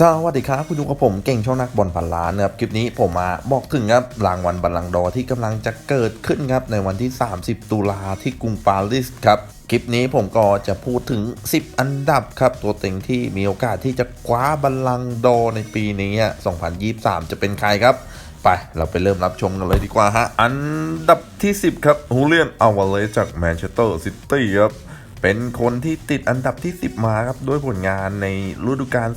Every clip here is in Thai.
สวัสดีครับคุณอยู่กับผมเก่งช่องนักบอลพันล้านนะครับคลิปนี้ผมมาบอกถึงครับรางวัลบัลลังดอที่กำลังจะเกิดขึ้นครับในวันที่ 30 ตุลาที่กรุงปารีสครับคลิปนี้ผมก็จะพูดถึง 10 อันดับครับ ตัวเต็งที่มีโอกาสที่จะคว้าบัลลังดอในปีนี้ 2023 จะเป็นใครครับ ไปเราไปเริ่มรับชมกันเลยดีกว่าฮะอันดับที่ 10 ครับฮูเลียนอาวาเลจากแมนเชสเตอร์ซิตี้ครับ เป็นคนที่ติดอันดับที่ 10 มาครับ ด้วยผลงานในฤดูกาล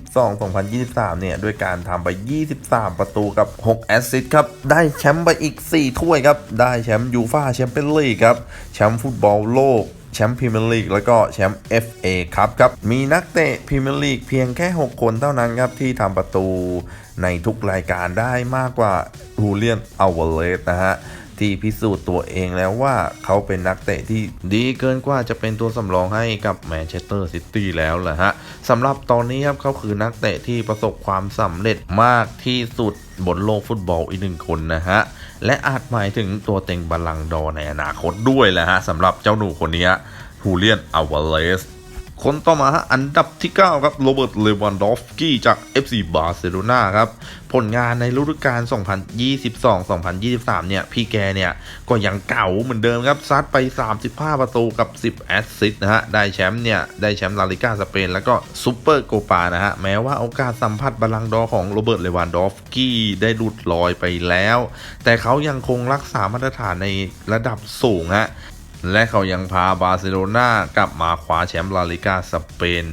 2022-2023 เนี่ย ด้วยการทำไป 23 ประตูกับ 6 แอสซิสต์ครับ ได้แชมป์ไปอีก 4 ถ้วยครับ ได้แชมป์ยูฟ่าแชมเปี้ยนลีกครับ แชมป์ฟุตบอลโลกแชมป์พรีเมียร์ลีกแล้วก็แชมป์ FA ครับครับ มีนักเตะพรีเมียร์ลีกเพียงแค่ 6 คนเท่านั้นครับ ที่ทำประตูในทุกรายการได้มากกว่าฮูเลียนอัลวเลสนะฮะ ที่พิสูจน์ตัวเองแล้วว่าเขาเป็นนักเตะที่ดีเกินกว่าจะเป็นตัวสำรองให้กับแมนเชสเตอร์ซิตี้แล้วแหละฮะสำหรับตอนนี้ครับเขาคือนักเตะที่ประสบความสำเร็จมากที่สุดบนโลกฟุตบอลอีกหนึ่งคนนะฮะ และอาจหมายถึงตัวเต็งบัลลังดอในอนาคตด้วยแหละฮะสำหรับเจ้าหนูคนนี้ฮูเลียนอัลวาเลส คนต่อมาฮะอันดับที่ 9 ครับโรเบิร์ตเลวันดอฟกี้จาก FC บาร์เซโลนาครับ ผลงานในฤดูกาล 2022-2023 เนี่ย พี่แกเนี่ย ก็ยังเก่าเหมือนเดิมครับ ซัดไป 35 ประตูกับ 10 แอสซิสต์นะฮะ ได้แชมป์เนี่ย ได้แชมป์ลาลิกาสเปน แล้วก็ซูเปอร์โกปานะฮะ แม้ว่าโอกาสสัมผัสบอลลังดอของโรเบิร์ตเลวันดอฟกี้ได้หลุดลอยไปแล้ว แต่เขายังคงรักษามาตรฐานในระดับสูงฮะ และเขายังพาบาร์เซโลนากลับมาคว้าแชมป์ลาลิกาสเปน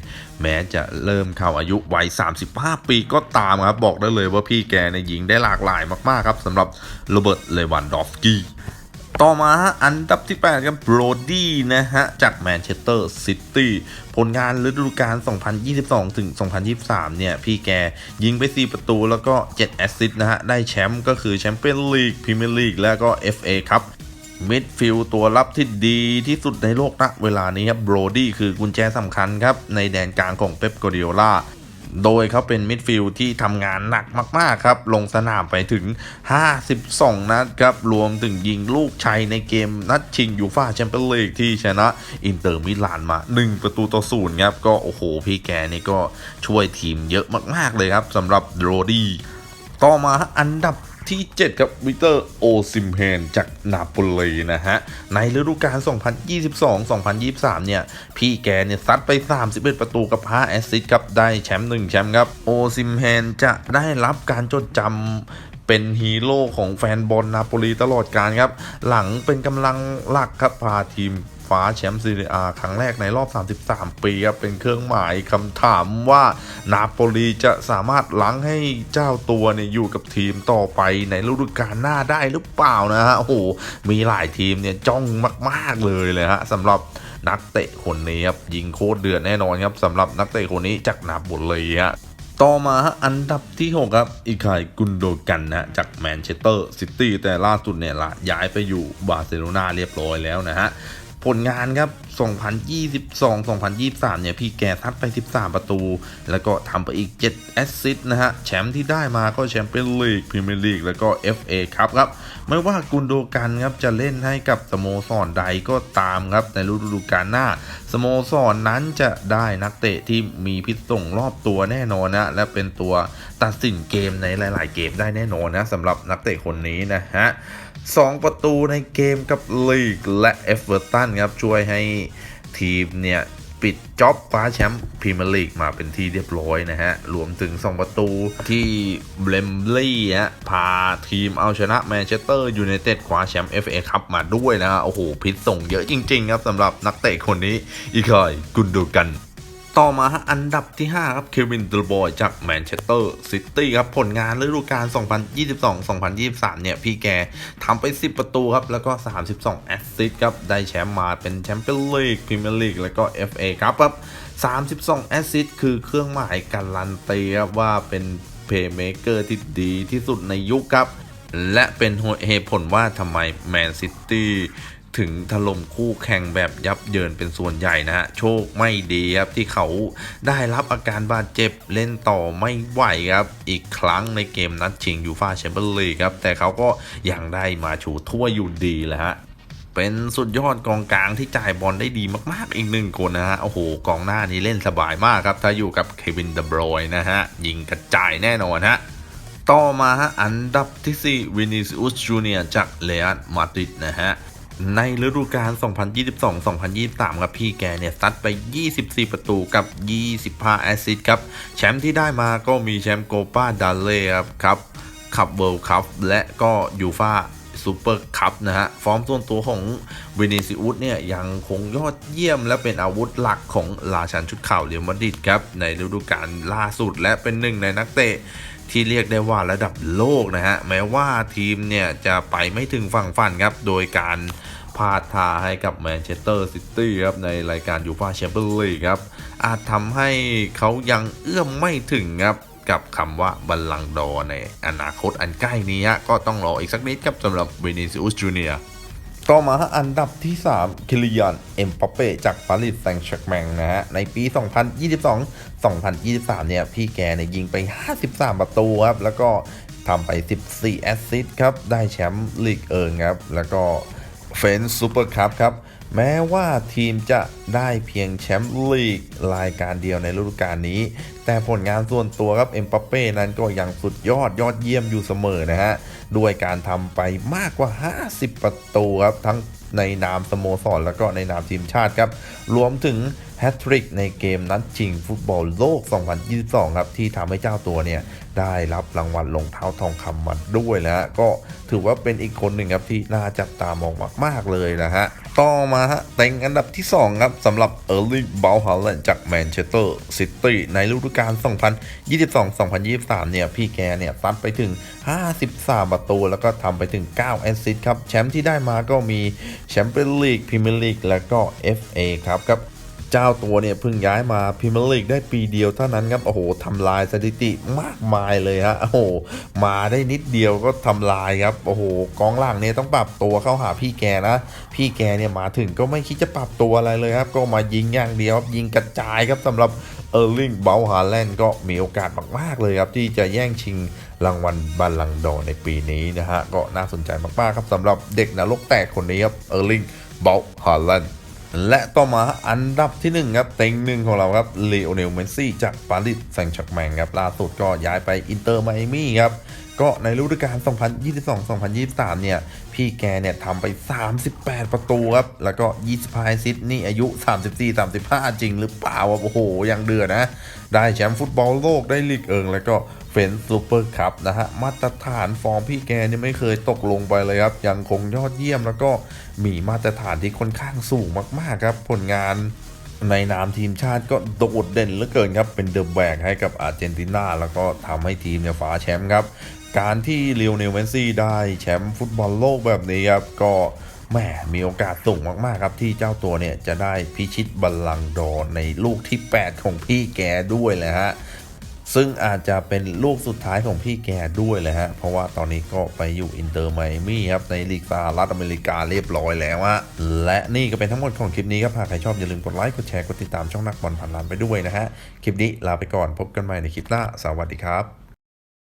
แม้จะเริ่มเข้าอายุวัย 35 ปีก็ตามครับ บอกได้เลยว่าพี่แกในยยิงได้หลากหลายมาก ๆ ครับสำหรับโรเบิร์ตเลวันดอฟกี้ต่อมาฮะอันดับที่ 8 ครับโบรดี้นะฮะ จากแมนเชสเตอร์ซิตี้ผลงานฤดูกาล 2022 ถึง 2023 เนี่ย พี่แกยิงไป 4 ประตูแล้วก็ 7 แอสซิสต์นะฮะ ได้แชมป์ก็คือแชมเปี้ยนลีกพรีเมียร์ลีกแล้วก็ FA ครับ มิดฟิลด์ตัวรับที่ดีที่สุดในโลกณเวลานี้ครับโบรดี้คือกุญแจสำคัญครับ ในแดนกลางของเป๊ปก a ดิโอลาโดยเขาเป็นมิดฟิลด์ที่ทำงานหนักมาก ๆ ครับ ลงสนามไปถึง 52 นัดครับ รวมถึงยิงลูกชัยในเกมนัดชิงยูฟ่าแชมเปี้ยนลีกที่ชนะอินเตอร์มิลานมา 1 ประตูต่อศูนย์ครับ ก็โอ้โห พี่แกนี่ก็ช่วยทีมเยอะมาก ๆ เลยครับสำหรับโรดี้ต่อมาอันดับ ที่7กับวิเตอร์โอซิมเฮนจากนาโปลีนะฮะ ในฤดูกาล 2022-2023 เนี่ย พี่แกเนี่ยซัดไป 31 ประตูกับ 5 แอสซิสต์ครับ ได้แชมป์1แชมป์ครับ โอซิมเฮนจะได้รับการจดจำเป็นฮีโร่ของแฟนบอลนาโปลีตลอดการครับ หลังเป็นกำลังหลักครับพาทีมคว้าแชมป์ซีเรียอาครั้งแรกในรอบ 33 ปีครับเป็นเครื่องหมายคำถามว่านาโปลีจะสามารถล้างให้เจ้าตัวเนี่ยอยู่กับทีมต่อไปในฤดูกาลหน้าได้หรือเปล่านะฮะโอ้โหมีหลายทีมเนี่ยจ้องมากๆเลยเลยฮะสำหรับนักเตะคนนี้ครับยิงโคตรเดือดแน่นอนครับสำหรับนักเตะคนนี้จากนาโปลีฮะต่อมาฮะอันดับที่ 6 ครับอีคายกุนโดกันนะจากแมนเชสเตอร์ซิตี้แต่ล่าสุดเนี่ยละย้ายไปอยู่บาร์เซโลนาเรียบร้อยแล้วนะฮะ ผลงานครับ 2022-2023 เนี่ยพี่แกทัดไป 13 ประตู แล้วก็ทำไปอีก 7 แอสซิสต์นะฮะ แชมป์ที่ได้มาก็แชมเปี้ยนลีกพรีเมียร์ลีกแล้วก็ FA ครับครับ ไม่ว่ากุนโดกันครับ จะเล่นให้กับสโมสรใดก็ตามครับ ในฤดูกาลหน้า สโมสรนั้นจะได้นักเตะที่มีพิษส่งรอบตัวแน่นอนนะ และเป็นตัวตัดสินเกมในหลาย ๆ เกมได้แน่นอนนะสำหรับนักเตะคนนี้นะฮะ สองประตูในเกมกับลีกและเอฟเวอร์ตันครับช่วยให้ทีมเนี่ยปิดจ็อบคว้าแชมป์พรีเมียร์ลีกมาเป็นที่เรียบร้อยนะฮะ รวมถึง 2 ประตูที่เบลมลี่ฮะพาทีมเอาชนะแมนเชสเตอร์ยูไนเต็ดคว้าแชมป์ FA คัพมาด้วยนะฮะ โอ้โห พิษส่งเยอะจริง ๆ ครับสำหรับนักเตะคนนี้อีกคอยกุนดูกัน ต่อมาฮะอันดับที่ 5 ครับเควินเดลบอยจากแมนเชสเตอร์ซิตี้ครับ ผลงานฤดูกาล 2022-2023 เนี่ย พี่แกทำไป 10 ประตูครับ แล้วก็ 32 แอสซิสต์ครับ ได้แชมป์มาเป็นแชมเปี้ยนลีกพรีเมียร์ลีกแล้วก็ FA ครับครับ 32 แอสซิสต์คือเครื่องหมายการันตีครับว่าเป็นเพย์เมเกอร์ที่ดีที่สุดในยุคครับและเป็นเหตุผลว่าทำไมแมนซิตี้ ถึงถล่มคู่แข่งแบบยับเยินเป็นส่วนใหญ่นะฮะ โชคไม่ดีครับที่เขาได้รับอาการบาดเจ็บเล่นต่อไม่ไหวครับ อีกครั้งในเกมนัดชิงยูฟาแชมเปี้ยนลีกครับ แต่เขาก็ยังได้มาชูถ้วอยู่ดีแหละฮะเป็นสุดยอดกองกลางที่จ่ายบอลได้ดีมากๆอีกหนึ่งคนนะฮะ โอ้โห กองหน้านี้เล่นสบายมากครับ ถ้าอยู่กับเควินเดบรอยน์นะฮะ ยิงกระจายแน่นอนฮะ ต่อมาฮะ อันดับที่ 4 วินิซิอุสจูเนียจากเรอัลมาดริดนะฮะ ในฤดูกาล 2022-2023 ครับพี่แกเนี่ยซัดไป 24 ประตูกับ 25 แอสซิสต์ครับ แชมป์ที่ได้มาก็มีแชมป์โกปาดาเล่ครับครับคัพเวิลด์คัพและก็ยูฟาซูเปอร์คัพนะฮะ ฟอร์มส่วนตัวของวินิซิอุสเนี่ย ยังคงยอดเยี่ยมและเป็นอาวุธหลักของราชันชุดข่าวเรียลมาดริดครับ ในฤดูกาลล่าสุดและเป็นหนึ่งในนักเตะ ที่เรียกได้ว่าระดับโลกนะฮะ แม้ว่าทีมเนี่ยจะไปไม่ถึงฝั่งฝันครับ โดยการพาดทาให้กับแมนเชสเตอร์ซิตี้ครับ ในรายการยูฟาแชมเปี้ยนลีกครับ อาจทำให้เขายังเอื้อมไม่ถึงครับ กับคำว่าบัลลังดอในอนาคตอันใกล้นี้ก็ต้องรออีกสักนิดครับสำหรับวินิซิอุสจูเนีย ต่อมาอันดับที่ 3 คิลิยอนเอ็มปัปเป้จากปารีสแซงต์แชร์กแมงนะฮะ ในปี 2022-2023 เนี่ย พี่แกเนี่ยยิงไป 53 ประตูครับ แล้วก็ทำไป 14 แอสซิสต์ครับ ได้แชมป์ลีกเอิงครับ แล้วก็เฟนซูเปอร์คัพครับแม้ว่าทีมจะได้เพียงแชมป์ลีกรายการเดียวในฤดูกาลนี้ แต่ผลงานส่วนตัวครับเอ็มปัปเป้นั้นก็ยังสุดยอดยอดเยี่ยมอยู่เสมอนะฮะ ด้วยการทำไปมากกว่า 50 ประตูครับ ทั้งในนามสโมสรแล้วก็ในนามทีมชาติครับ รวมถึงแฮตทริกในเกมนัดชิงฟุตบอลโลก 2022 ครับ ที่ทำให้เจ้าตัวเนี่ย ได้รับรางวัลรองเท้าทองคำมาด้วยนะฮะก็ถือว่าเป็นอีกคนหนึ่งครับที่น่าจับตามองมาก ๆเลยนะฮะต่อมาฮะเต็งอันดับที่ 2 ครับสำหรับเออร์ลิงเบลฮาแลนด์จากแมนเชสเตอร์ซิตี้ในฤดูกาล 2022-2023 เนี่ย พี่แกเนี่ยตัดไปถึง 53 ประตู แล้วก็ทำไปถึง 9 แอสซิสต์ครับ แชมป์ที่ได้มาก็มีแชมเปี้ยนลีกพรีเมียร์ลีกแล้วก็ FA ครับครับ เจ้าตัวเนี่ยเพิ่งย้ายมาพรีเมียร์ลีกได้ปีเดียวเท่านั้นครับโอ้โหทำลายสถิติมากมายเลยฮะโอ้โหมาได้นิดเดียวก็ทำลายครับโอ้โหกองหลังเนี่ยต้องปรับตัวเข้าหาพี่แกนะ พี่แกเนี่ยมาถึงก็ไม่คิดจะปรับตัวอะไรเลยครับ ก็มายิงอย่างเดียวครับยิงกระจายครับสำหรับเออร์ลิงเบลฮาแลนด์ก็มีโอกาสมาก ๆ เลยครับ ที่จะแย่งชิงรางวัลบัลลังดอในปีนี้นะฮะ ก็น่าสนใจมาก ๆ ครับสำหรับเด็กนรกแตกคนนี้ครับเออร์ลิงเบลฮาแลนด์ และต่อมาอันดับที่ 1 ครับ เต็งหนึ่งของเราครับเลโอเนลเมสซี่จากปารีสแซงต์แชร์แมงครับล่าสุดก็ย้ายไปอินเตอร์ไมอามี่ครับก็ในฤดูกาล 2022-2023 เนี่ย พี่แกเนี่ยทำไป 38 ประตูครับ แล้วก็ 25ซิสต์นี่อายุ 34-35 จริงหรือเปล่าโอ้โห ยังเดือดนะ ได้แชมป์ฟุตบอลโลกได้ลีกเอิง แล้วก็เฟนซูเปอร์คัพนะฮะ มาตรฐานฟอร์มพี่แกเนี่ยไม่เคยตกลงไปเลยครับ ยังคงยอดเยี่ยมแล้วก็มีมาตรฐานที่ค่อนข้างสูงมากๆครับ ผลงาน ในนามทีมชาติก็โดดเด่นเหลือเกินครับ เป็นเดอะแบกให้กับอาร์เจนตินาแล้วก็ทำให้ทีมเนี่ยฟ้าแชมป์ครับ การที่เลโอเนลเมนซี่ได้แชมป์ฟุตบอลโลกแบบนี้ครับ ก็แหมมีโอกาสสูงมาก ๆ ครับที่เจ้าตัวเนี่ยจะได้พิชิตบัลลังก์ดอในลูกที่ 8 ของพี่แกด้วยแหละฮะ ซึ่งอาจจะเป็นลูกสุดท้ายของพี่แกด้วยเลยฮะ เพราะว่าตอนนี้ก็ไปอยู่อินเตอร์ไมอามี่ครับ ในลีกสหรัฐอเมริกาเรียบร้อยแล้วฮะ และนี่ก็เป็นทั้งหมดของคลิปนี้ครับ หากใครชอบอย่าลืมกดไลค์ กดแชร์ กดติดตามช่องนักบอลผ่านลานไปด้วยนะฮะ คลิปนี้ลาไปก่อนพบกันใหม่ในคลิปหน้า สวัสดีครับ